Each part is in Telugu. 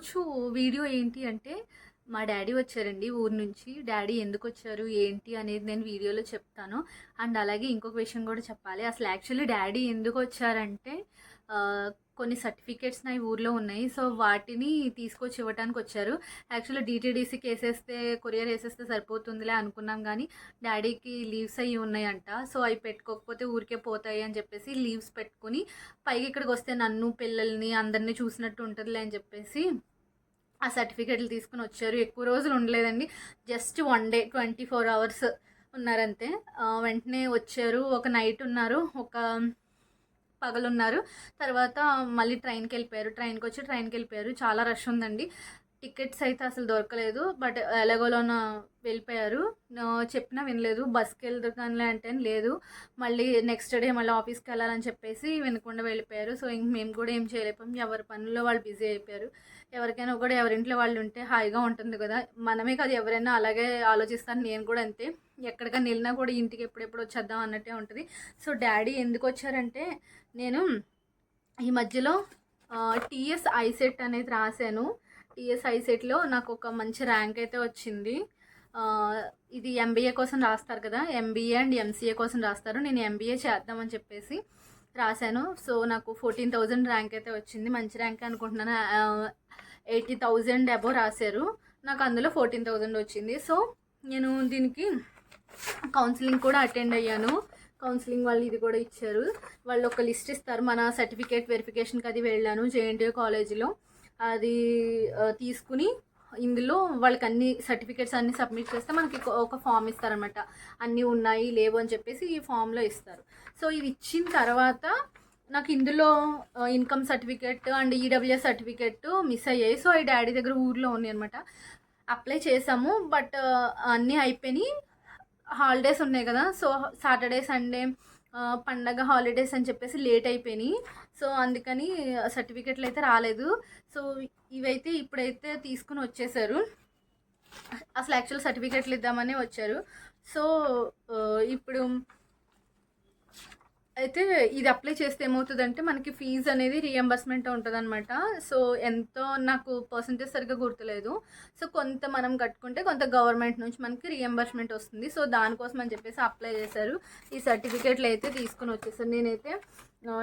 ఈరోజు వీడియో ఏంటి అంటే మా డాడీ వచ్చారండి ఊరు నుంచి. డాడీ ఎందుకు వచ్చారు ఏంటి అనేది నేను వీడియోలో చెప్తాను. అండ్ అలాగే ఇంకొక విషయం కూడా చెప్పాలి. అసలు యాక్చువల్లీ డాడీ ఎందుకు వచ్చారంటే కొన్ని సర్టిఫికేట్స్ నా ఈ ఊర్లో ఉన్నాయి. సో వాటిని తీసుకొచ్చి ఇవ్వడానికి వచ్చారు. యాక్చువల్లీ డీటీడీసీకి వేసేస్తే కొరియర్ వేసేస్తే సరిపోతుందిలే అనుకున్నాం కానీ డాడీకి లీవ్స్ అయ్యి ఉన్నాయంట. సో అవి పెట్టుకోకపోతే ఊరికే పోతాయి అని చెప్పేసి లీవ్స్ పెట్టుకుని పైకి ఇక్కడికి వస్తే నన్ను పిల్లల్ని అందరినీ చూసినట్టు ఉంటుందిలే అని చెప్పేసి ఆ సర్టిఫికెట్లు తీసుకుని వచ్చారు. ఎక్కువ రోజులు ఉండలేదండి. Just one day twenty four hours ఉన్నారంతే. వెంటనే వచ్చారు. ఒక నైట్ ఉన్నారు. ఒక పగలున్నారు తర్వాత మళ్ళీ ట్రైన్కి వెళ్ళిపోయారు. ట్రైన్కి వచ్చి ట్రైన్కి వెళ్ళిపోయారు. చాలా రష్ ఉందండి. టికెట్స్ అయితే అసలు దొరకలేదు. బట్ ఎలాగోలోన వెళ్ళిపోయారు. చెప్పినా వినలేదు. బస్కి వెళ్తానులే అంటే లేదు. మళ్ళీ నెక్స్ట్ డే మళ్ళీ ఆఫీస్కి వెళ్ళాలని చెప్పేసి వినకుండా వెళ్ళిపోయారు. సో ఇంక మేము కూడా ఏం చేయలేకపోయాం. ఎవరి పనుల్లో వాళ్ళు బిజీ అయిపోయారు. ఎవరికైనా కూడా ఎవరింట్లో వాళ్ళు ఉంటే హాయిగా ఉంటుంది కదా. మనమే కాదు ఎవరైనా అలాగే ఆలోచిస్తాను నేను కూడా అంతే. ఎక్కడికైనా వెళ్ళినా కూడా ఇంటికి ఎప్పుడెప్పుడు వచ్చేద్దాం అన్నట్టే ఉంటుంది. సో డాడీ ఎందుకు వచ్చారంటే నేను ఈ మధ్యలో టీఎస్ ఐసెట్ అనేది రాశాను. టీఎస్ ఐసెట్లో నాకు ఒక మంచి ర్యాంక్ అయితే వచ్చింది. ఇది ఎంబీఏ కోసం రాస్తారు కదా. ఎంబీఏ అండ్ ఎంసీఏ కోసం రాస్తారు. నేను ఎంబీఏ చేద్దామని చెప్పేసి రాశాను. సో నాకు ఫోర్టీన్ థౌజండ్ ర్యాంక్ అయితే వచ్చింది. మంచి ర్యాంక్ అనుకుంటున్నాను. ఎయిటీ థౌజండ్ అబో రాశారు. నాకు అందులో ఫోర్టీన్ థౌజండ్ వచ్చింది. సో నేను దీనికి కౌన్సిలింగ్ కూడా అటెండ్ అయ్యాను. కౌన్సిలింగ్ వాళ్ళు ఇది కూడా ఇచ్చారు. వాళ్ళు ఒక లిస్ట్ ఇస్తారు. మన సర్టిఫికేట్ వెరిఫికేషన్కి అది వెళ్ళాను. జేఎన్టీయూ కాలేజీలో అది తీసుకుని ఇందులో వాళ్ళకి అన్ని సర్టిఫికేట్స్ అన్ని సబ్మిట్ చేస్తే మనకి ఒక- ఫామ్ ఇస్తారనమాట అన్నీ ఉన్నాయి లేవు అని చెప్పేసి ఈ ఫామ్లో ఇస్తారు. సో ఇవి ఇచ్చిన తర్వాత నాకు ఇందులో income certificate and EWS certificate miss అయ్యాయి. సో ఈ డాడీ దగ్గర ఊర్లో ఉన్నాయి అనమాట అప్లై చేసాము బట్ అన్నీ అయిపోయినాయి. హాలిడేస్ ఉన్నాయి కదా సో సాటర్డే సండే పండగ హాలిడేస్ అని చెప్పేసి లేట్ అయిపోయినాయి. సో అందుకని సర్టిఫికెట్లు అయితే రాలేదు. సో ఇవైతే ఇప్పుడైతే తీసుకుని వచ్చేసారు. అసలు యాక్చువల్ సర్టిఫికెట్లు ఇద్దామని వచ్చారు. సో ఇప్పుడు అయితే ఇది అప్లై చేస్తే ఏమవుతుందంటే మనకి ఫీజు అనేది రియంబర్స్మెంట్ ఉంటుందన్నమాట. సో ఎంతో నాకు పర్సంటేజ్ సరిగ్గా గుర్తులేదు. సో కొంత మనం కట్టుకుంటే కొంత గవర్నమెంట్ నుంచి మనకి రియంబర్స్మెంట్ వస్తుంది. సో దానికోసం అని చెప్పేసి అప్లై చేశారు. ఈ సర్టిఫికేట్లు అయితే తీసుకుని వచ్చేసారు. నేనైతే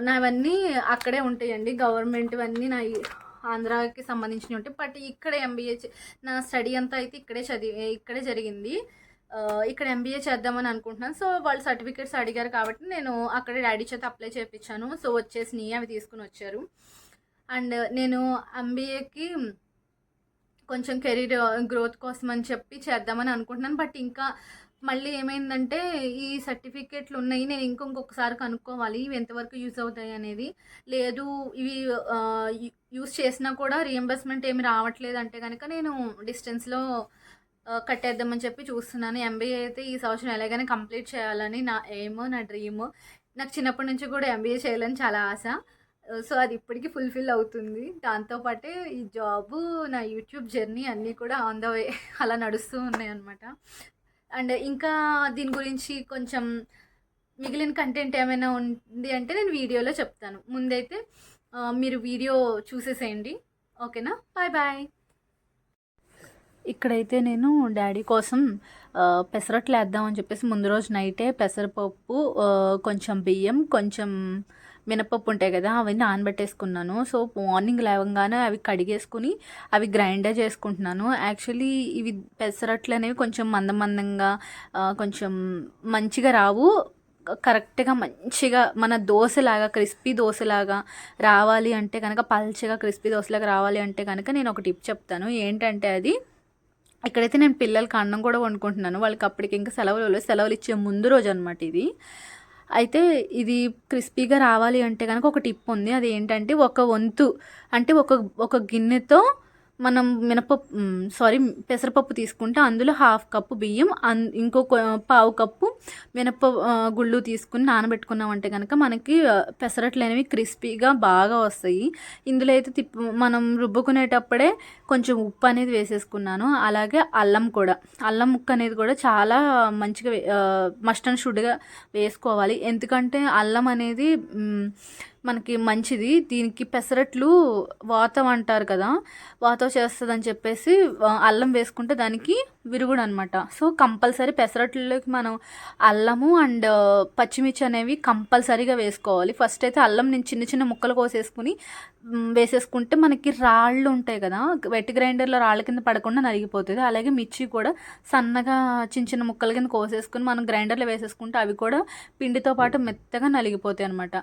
నావన్నీ అక్కడే ఉంటాయండి. గవర్నమెంట్ అన్నీ నా ఆంధ్రాకి సంబంధించినవి ఉంటాయి. బట్ ఇక్కడ ఎంబీఏ నా స్టడీ అంతా అయితే ఇక్కడే చదివి ఇక్కడే జరిగింది. ఇక్కడ ఎంబీఏ చేద్దామని అనుకుంటున్నాను. సో వాళ్ళు సర్టిఫికేట్స్ అడిగారు కాబట్టి నేను అక్కడ డాడీ చేత అప్లై చేయించాను సో వచ్చేసినాయి అవి తీసుకుని వచ్చారు. అండ్ నేను ఎంబీఏకి కొంచెం కెరీర్ గ్రోత్ కోసం అని చెప్పి చేద్దామని అనుకుంటున్నాను. బట్ ఇంకా మళ్ళీ ఏమైందంటే ఈ సర్టిఫికేట్లు ఉన్నాయి. నేను ఇంకొకసారి కనుక్కోవాలి. ఇవి ఎంతవరకు యూజ్ అవుతాయి అనేది. లేదు ఇవి యూజ్ చేసినా కూడా రియంబర్స్మెంట్ ఏమి రావట్లేదు అంటే కనుక నేను డిస్టెన్స్లో కట్టేద్దామని చెప్పి చూస్తున్నాను. ఎంబీఏ అయితే ఈ సంవత్సరం ఎలాగైనా కంప్లీట్ చేయాలని నా ఎయిమ్ నా డ్రీమ్ నాకు చిన్నప్పటి నుంచి కూడా ఎంబీఏ చేయాలని చాలా ఆశ. సో అది ఇప్పటికీ ఫుల్ఫిల్ అవుతుంది. దాంతోపాటే ఈ జాబు నా యూట్యూబ్ జర్నీ అన్నీ కూడా ఆన్ ద వే అలా నడుస్తూ ఉన్నాయి అనమాట అండ్ ఇంకా దీని గురించి కొంచెం మిగిలిన కంటెంట్ ఏమైనా ఉంది అంటే నేను వీడియోలో చెప్తాను. ముందైతే మీరు వీడియో చూసేసేయండి. ఓకేనా? బాయ్ బాయ్ ఇక్కడైతే నేను డాడీ కోసం పెసరట్లు వేద్దామని చెప్పేసి ముందు రోజు నైటే పెసరపప్పు కొంచెం బియ్యం కొంచెం మినపప్పు ఉంటాయి కదా అవి నానబెట్టేసుకున్నాను. సో మార్నింగ్ లేవగానే అవి కడిగేసుకుని అవి గ్రైండర్ చేసుకుంటున్నాను. యాక్చువల్లీ ఇవి పెసరట్లు అనేవి కొంచెం మంద మందంగా కొంచెం మంచిగా రావు. కరెక్ట్గా మంచిగా మన దోశలాగా క్రిస్పీ దోశలాగా రావాలి అంటే కనుక పల్చగా క్రిస్పీ దోశలాగా రావాలి అంటే కనుక నేను ఒక టిప్ చెప్తాను. ఏంటంటే అది ఇక్కడైతే నేను పిల్లలకి అన్నం కూడా వండుకుంటున్నాను. వాళ్ళకి అప్పటికి ఇంకా సెలవులు సెలవులు ఇచ్చే ముందు రోజు అనమాట ఇది. అయితే ఇది క్రిస్పీగా రావాలి అంటే కనుక ఒక టిప్ ఉంది. అది ఏంటంటే ఒక వంతు అంటే ఒక ఒక గిన్నెతో మనం మినపప్పు సారీ పెసరపప్పు తీసుకుంటే అందులో హాఫ్ కప్పు బియ్యం అన్ ఇంకొక పావు కప్పు మినప గుళ్ళు తీసుకుని నానబెట్టుకున్నామంటే కనుక మనకి పెసరట్లు అనేవి క్రిస్పీగా బాగా వస్తాయి. ఇందులో అయితే తిప్పు మనం రుబ్బుకునేటప్పుడే కొంచెం ఉప్పు అనేది వేసేసుకున్నాను. అలాగే అల్లం కూడా. అల్లం ముక్క అనేది కూడా చాలా మంచిగా వే- మస్ట్ అండ్ షుడ్గా వేసుకోవాలి. ఎందుకంటే అల్లం అనేది మనకి మంచిది. దీనికి పెసరట్లు వాతం అంటారు కదా వాతం చేస్తుందని చెప్పేసి అల్లం వేసుకుంటే దానికి విరుగుడు అనమాట సో కంపల్సరీ పెసరట్లలోకి మనం అల్లము అండ్ పచ్చిమిర్చి అనేవి కంపల్సరీగా వేసుకోవాలి. ఫస్ట్ అయితే అల్లం నేను చిన్న చిన్న ముక్కలు కోసేసుకుని వేసేసుకుంటే మనకి రాళ్ళు ఉంటాయి కదా. వెట్ గ్రైండర్లో రాళ్ళ కింద పడకుండా నలిగిపోతుంది. అలాగే మిర్చి కూడా సన్నగా చిన్న చిన్న ముక్కల కింద కోసేసుకుని మనం గ్రైండర్లో వేసేసుకుంటే అవి కూడా పిండితో పాటు మెత్తగా నలిగిపోతాయి అనమాట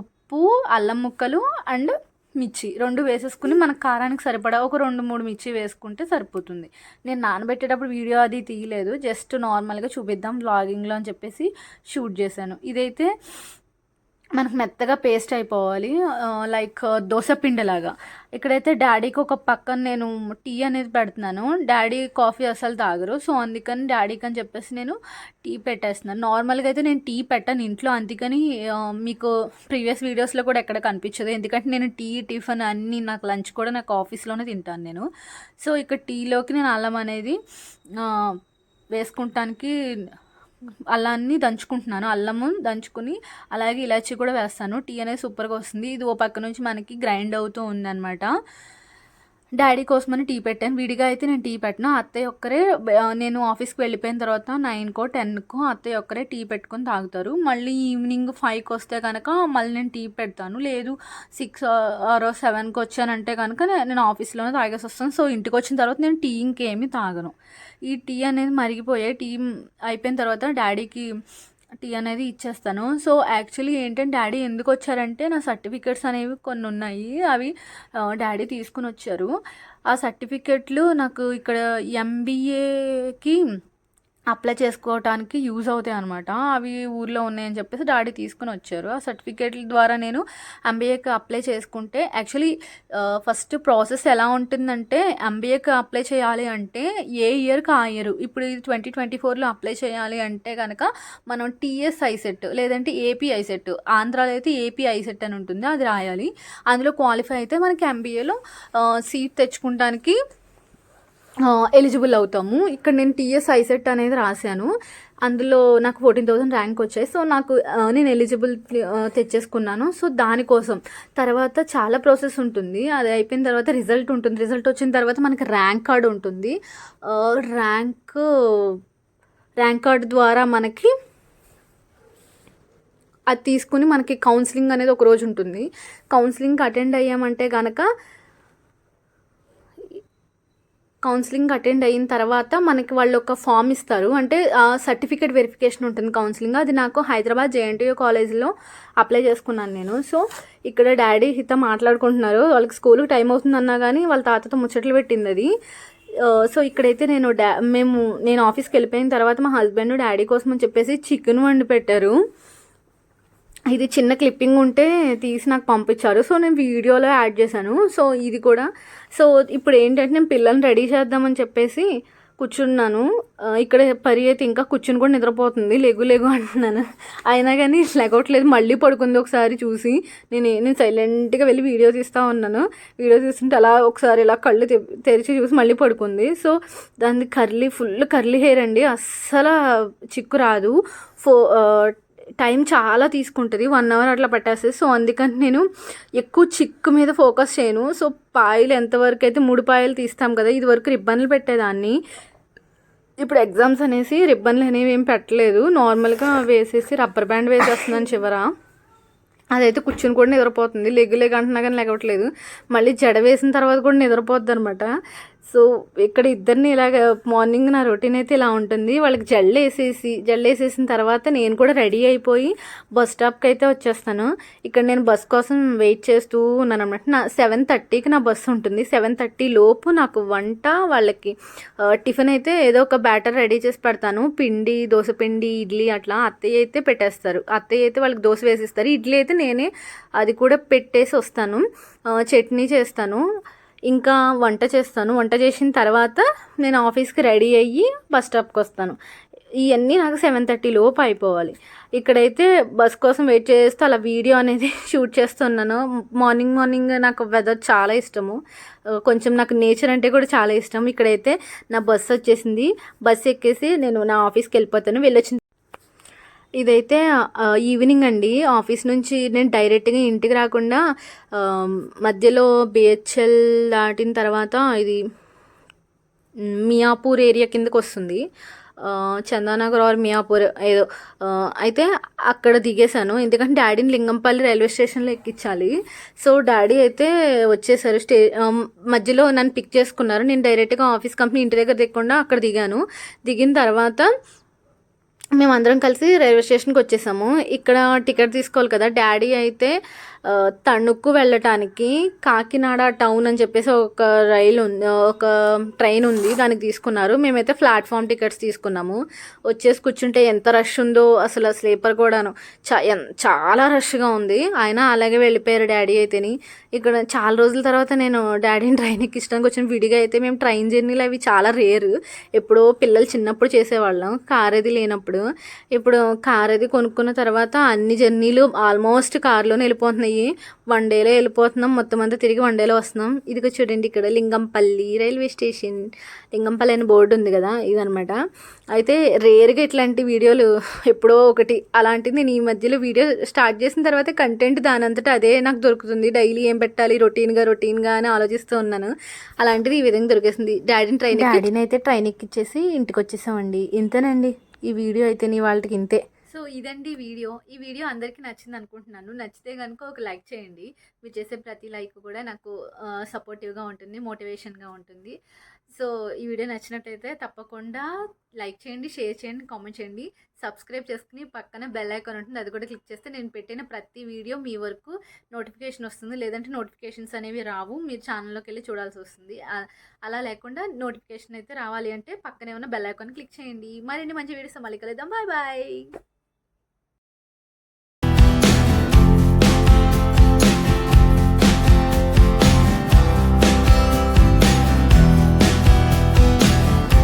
ఉప్పు అల్లం ముక్కలు అండ్ మిర్చి రెండు వేసేసుకుని మన కారానికి సరిపడా ఒక రెండు మూడు మిర్చి వేసుకుంటే సరిపోతుంది. నేను నానబెట్టేటప్పుడు వీడియో అది తీయలేదు. జస్ట్ నార్మల్గా చూపిద్దాం వ్లాగింగ్లో అని చెప్పేసి షూట్ చేశాను. ఇదైతే మనకు మెత్తగా పేస్ట్ అయిపోవాలి. లైక్ దోశపిండిలాగా ఇక్కడైతే డాడీకి ఒక పక్కన నేను టీ అనేది పెడుతున్నాను. డాడీ కాఫీ అసలు తాగరు. సో అందుకని డాడీకి అని చెప్పేసి నేను టీ పెట్టేస్తున్నాను. నార్మల్గా అయితే నేను టీ పెట్టాను ఇంట్లో. అందుకని మీకు ప్రీవియస్ వీడియోస్లో కూడా ఎక్కడ కనిపించదు. ఎందుకంటే నేను టీ టిఫిన్ అన్నీ నాకు లంచ్ కూడా నాకు ఆఫీస్లోనే తింటాను నేను. సో ఇక్కడ టీలోకి నేను అల్లం అనేది వేసుకుంటానికి అల్లాన్ని దంచుకుంటున్నాను. అల్లము దంచుకుని అలాగే ఇలాచి కూడా వేస్తాను. టీ అనేది సూపర్గా వస్తుంది. ఇది ఓ పక్క నుంచి మనకి గ్రైండ్ అవుతూ ఉందన్నమాట. డాడీ కోసమని టీ పెట్టాను. విడిగా అయితే నేను టీ పెట్టను. అత్తయ్య ఒక్కరే నేను ఆఫీస్కి వెళ్ళిపోయిన తర్వాత నైన్కో టెన్కో అత్తయ్య ఒక్కరే టీ పెట్టుకొని తాగుతారు. మళ్ళీ ఈవినింగ్ ఫైవ్కి వస్తే కనుక మళ్ళీ నేను టీ పెడతాను. లేదు సిక్స్ ఆరో సెవెన్కి వచ్చానంటే కనుక నేను ఆఫీస్లోనే తాగేసి వస్తాను సో ఇంటికి వచ్చిన తర్వాత నేను టీ ఇంకేమీ తాగను. ఈ టీ అనేది మరిగిపోయాయి. టీ అయిపోయిన తర్వాత డాడీకి టీ అనేది ఇచ్చేస్తాను. సో యాక్చువల్లీ ఏంటంటే డాడీ ఎందుకు వచ్చారంటే నా సర్టిఫికెట్స్ అనేవి కొన్ని ఉన్నాయి అవి డాడీ తీసుకుని వచ్చారు ఆ సర్టిఫికెట్లు నాకు ఇక్కడ ఎంబీఏకి అప్లై చేసుకోవటానికి యూజ్ అవుతాయి అనమాట అవి ఊర్లో ఉన్నాయని చెప్పేసి డాడీ తీసుకుని వచ్చారు. ఆ సర్టిఫికేట్ల ద్వారా నేను ఎంబీఏకి అప్లై చేసుకుంటే యాక్చువల్లీ ఫస్ట్ ప్రాసెస్ ఎలా ఉంటుందంటే ఎంబీఏకి అప్లై చేయాలి అంటే ఏ ఇయర్కి ఆ ఇయర్ ఇప్పుడు ఇది ట్వంటీ ట్వంటీ ఫోర్లో అప్లై చేయాలి అంటే కనుక మనం టీఎస్ ఐసెట్ లేదంటే ఏపీ ఐసెట్ ఆంధ్రాలో అయితే ఏపీ ఐసెట్ అని ఉంటుంది అది రాయాలి. అందులో క్వాలిఫై అయితే మనకి ఎంబీఏలో సీట్ తెచ్చుకుంటానికి ఎలిజిబుల్ అవుతాము. ఇక్కడ నేను టీఎస్ ఐసెట్ అనేది రాశాను. అందులో నాకు ఫోర్టీన్ థౌసండ్ ర్యాంక్ వచ్చాయి. సో నాకు నేను ఎలిజిబుల్ తెచ్చేసుకున్నాను. సో దానికోసం తర్వాత చాలా ప్రాసెస్ ఉంటుంది. అది అయిపోయిన తర్వాత రిజల్ట్ ఉంటుంది. రిజల్ట్ వచ్చిన తర్వాత మనకి ర్యాంక్ కార్డు ఉంటుంది. ర్యాంక్ ర్యాంక్ కార్డ్ ద్వారా మనకి అది తీసుకుని మనకి కౌన్సిలింగ్ అనేది ఒక రోజు ఉంటుంది. కౌన్సిలింగ్కి అటెండ్ అయ్యామంటే కనుక కౌన్సిలింగ్ అటెండ్ అయిన తర్వాత మనకి వాళ్ళు ఒక ఫామ్ ఇస్తారు. అంటే సర్టిఫికేట్ వెరిఫికేషన్ ఉంటుంది కౌన్సిలింగ్. అది నాకు హైదరాబాద్ జేఎన్టీయూ కాలేజ్లో అప్లై చేసుకున్నాను నేను. సో ఇక్కడ డాడీ హిత మాట్లాడుకుంటున్నారు. వాళ్ళకి స్కూల్కి టైం అవుతుంది అన్నా కానీ వాళ్ళ తాతతో ముచ్చట్లు పెట్టింది అది. సో ఇక్కడైతే నేను డా మేము నేను ఆఫీస్కి వెళ్ళిపోయిన తర్వాత మా హస్బెండ్ డాడీ కోసం అని చెప్పేసి చికెన్ వండి పెట్టారు. ఇది చిన్న క్లిప్పింగ్ ఉంటే తీసి నాకు పంపించారు. సో నేను వీడియోలో యాడ్ చేశాను. సో ఇది కూడా. సో ఇప్పుడు ఏంటంటే నేను పిల్లల్ని రెడీ చేద్దామని చెప్పేసి కూర్చున్నాను. ఇక్కడ పరి అయితే ఇంకా కూర్చుని కూడా నిద్రపోతుంది. లెగు లెగు అంటున్నాను. అయినా కానీ లెగవట్లేదు. మళ్ళీ పడుకుంది ఒకసారి చూసి. నేను నేను సైలెంట్గా వెళ్ళి వీడియో తీస్తూ ఉన్నాను. వీడియో తీస్తుంటే అలా ఒకసారి ఇలా కళ్ళు తె- తెరిచి చూసి మళ్ళీ పడుకుంది. సో దాని కర్లీ ఫుల్ కర్లీ హెయిర్ అండి. అస్సలు చిక్కు రాదు. ఫో టైం చాలా తీసుకుంటుంది. వన్ అవర్ అట్లా పట్టేస్తుంది. సో అందుకని నేను ఎక్కువ చిక్కు మీద ఫోకస్ చేయను. సో పాయలు ఎంతవరకు అయితే మూడు పాయలు తీస్తాం కదా ఇది వరకు రిబ్బన్లు పెట్టేదాన్ని. ఇప్పుడు ఎగ్జామ్స్ అనేసి రిబ్బన్లు అనేవి ఏం పెట్టలేదు. నార్మల్గా వేసేసి రబ్బర్ బ్యాండ్ వేసేస్తున్నాను చివర. అదైతే కూర్చుని కూడా నిద్రపోతుంది. లెగ్గు లెగ్ అంటున్నా కానీ లెగవట్లేదు మళ్ళీ జడ వేసిన తర్వాత కూడా నిద్రపోద్ది అనమాట సో ఇక్కడ ఇద్దరిని ఇలాగ మార్నింగ్ నా రొటీన్ అయితే ఇలా ఉంటుంది. వాళ్ళకి జల్లు వేసేసి జల్లు వేసేసిన తర్వాత నేను కూడా రెడీ అయిపోయి బస్ స్టాప్కి అయితే వచ్చేస్తాను. ఇక్కడ నేను బస్ కోసం వెయిట్ చేస్తూ ఉన్నాను అనమాట నా సెవెన్ థర్టీకి నా బస్సు ఉంటుంది. సెవెన్ థర్టీ లోపు నాకు వంట వాళ్ళకి టిఫిన్ అయితే ఏదో ఒక బ్యాటర్ రెడీ చేసి పెడతాను. పిండి దోశ పిండి ఇడ్లీ అట్లా అత్తయ్య అయితే పెట్టేస్తారు. అత్తయ్య అయితే వాళ్ళకి దోశ వేసిస్తారు. ఇడ్లీ అయితే నేనే అది కూడా పెట్టేసి వస్తాను. చట్నీ చేస్తాను. ఇంకా వంట చేస్తాను. వంట చేసిన తర్వాత నేను ఆఫీస్కి రెడీ అయ్యి బస్ స్టాప్కి వస్తాను. ఇవన్నీ నాకు సెవెన్ థర్టీ లోపు అయిపోవాలి. ఇక్కడైతే బస్ కోసం వెయిట్ చేస్తూ అలా వీడియో అనేది షూట్ చేస్తున్నాను. మార్నింగ్ మార్నింగ్ నాకు వెదర్ చాలా ఇష్టము. కొంచెం నాకు నేచర్ అంటే కూడా చాలా ఇష్టం. ఇక్కడైతే నా బస్సు వచ్చేసింది. బస్ ఎక్కేసి నేను నా ఆఫీస్కి వెళ్ళిపోతాను. వెళ్ళొచ్చిన ఇదైతే ఈవినింగ్ అండి. ఆఫీస్ నుంచి నేను డైరెక్ట్గా ఇంటికి రాకుండా మధ్యలో బిహెచ్ఎల్ దాటిన తర్వాత ఇది మియాపూర్ ఏరియా కిందకు వస్తుంది. చందానగర్ ఆర్ మియాపూర్ ఏదో అయితే అక్కడ దిగేశాను. ఎందుకంటే డాడీని లింగంపల్లి రైల్వే స్టేషన్లో ఎక్కించాలి. సో డాడీ అయితే వచ్చేసారు స్టే మధ్యలో నన్ను పిక్ చేసుకున్నారు. నేను డైరెక్ట్గా ఆఫీస్ కంపెనీ ఇంటి దగ్గర దిగకుండా అక్కడ దిగాను. దిగిన తర్వాత మేమందరం కలిసి రైల్వే స్టేషన్కి వచ్చేసాము. ఇక్కడ టికెట్ తీసుకోవాలి కదా. డాడీ అయితే తణుక్కు వెళ్ళటానికి కాకినాడ టౌన్ అని చెప్పేసి ఒక రైలు ఉంది ఒక ట్రైన్ ఉంది దానికి తీసుకున్నారు. మేమైతే ప్లాట్ఫామ్ టికెట్స్ తీసుకున్నాము. వచ్చేసి కూర్చుంటే ఎంత రష్ ఉందో అసలు స్లీపర్ కూడాను. చా చాలా రష్గా ఉంది. ఆయన అలాగే వెళ్ళిపోయారు డాడీ అయితేని. ఇక్కడ చాలా రోజుల తర్వాత నేను డాడీని ట్రైన్ ఎక్కించడానికి వచ్చిన విడిగా అయితే మేము ట్రైన్ జర్నీలు అవి చాలా రేరు. ఎప్పుడో పిల్లలు చిన్నప్పుడు చేసేవాళ్ళం కార్ అది లేనప్పుడు. ఇప్పుడు కార్ అది కొనుక్కున్న తర్వాత అన్ని జర్నీలు ఆల్మోస్ట్ కార్లోనే వెళ్ళిపోతున్నాయి. వన్ డేలో వెళ్ళిపోతున్నాం. మొత్తం అంతా తిరిగి వన్ డేలో వస్తున్నాం. ఇదిగో చూడండి ఇక్కడ లింగంపల్లి రైల్వే స్టేషన్. లింగంపల్లి అని బోర్డు ఉంది కదా ఇదనమాట అయితే రేర్గా ఇట్లాంటి వీడియోలు ఎప్పుడో ఒకటి అలాంటిది నేను ఈ మధ్యలో వీడియో స్టార్ట్ చేసిన తర్వాత కంటెంట్ దాని అంతటా అదే నాకు దొరుకుతుంది. డైలీ ఏం పెట్టాలి? రొటీన్గా రొటీన్గా అని ఆలోచిస్తూ ఉన్నాను. అలాంటిది ఈ విధంగా దొరికేసింది. డాడీని ట్రైన్ డాడీని అయితే ట్రైన్ ఎక్కిచ్చేసి ఇంటికి వచ్చేసామండి ఇంతేనండి. ఈ వీడియో అయితే నీ వాళ్ళకి ఇంతే. సో ఇదండి వీడియో. ఈ వీడియో అందరికీ నచ్చింది అనుకుంటున్నాను. నచ్చితే కనుక ఒక లైక్ చేయండి. మీరు చేసే ప్రతి లైక్ కూడా నాకు సపోర్టివ్గా ఉంటుంది మోటివేషన్గా ఉంటుంది. సో ఈ వీడియో నచ్చినట్టయితే తప్పకుండా లైక్ చేయండి షేర్ చేయండి కామెంట్ చేయండి. సబ్స్క్రైబ్ చేసుకుని పక్కన బెల్ ఐకాన్ ఉంటుంది. అది కూడా క్లిక్ చేస్తే నేను పెట్టిన ప్రతి వీడియో మీ వరకు నోటిఫికేషన్ వస్తుంది. లేదంటే నోటిఫికేషన్స్ అనేవి రావు. మీరు ఛానల్లోకి వెళ్ళి చూడాల్సి వస్తుంది. అలా లేకుండా నోటిఫికేషన్ అయితే రావాలి అంటే పక్కనే ఉన్న బెల్ ఐకాన్ క్లిక్ చేయండి. మరిన్ని మంచి వీడియోస్ మళ్ళీ కలుద్దాం. Bye bye.